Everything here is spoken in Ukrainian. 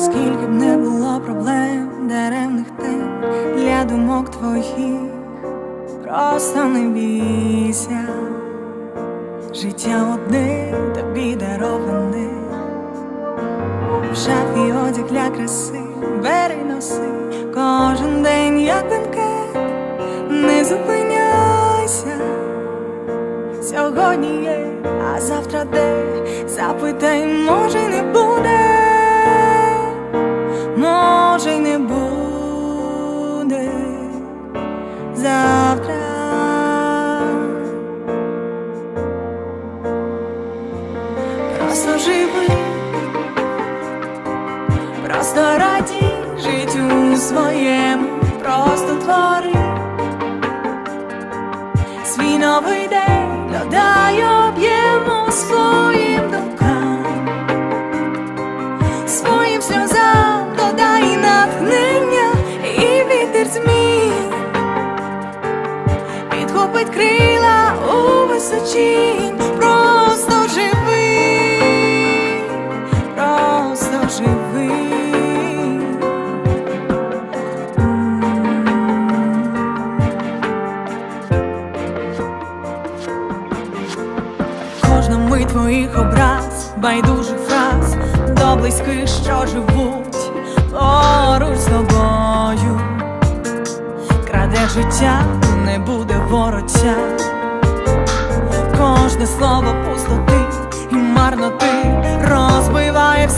скільки б не було проблем, даремних тем для думок твоїх, просто не бійся, життя одне тобі дароване, в шафі одяг для краси, бери носи. Кожен день, як бенкет, не зупиняйся. Сьогодні є, а завтра де? Запитай, може не буде, завтра. Просто живи, просто раді життю своєму, просто твори. Свій новий день додай твоїх образ, байдужих фраз до близьких, що живуть поруч з тобою. Краде життя, не буде вороття. Кожне слово пустоти і марноти розбиває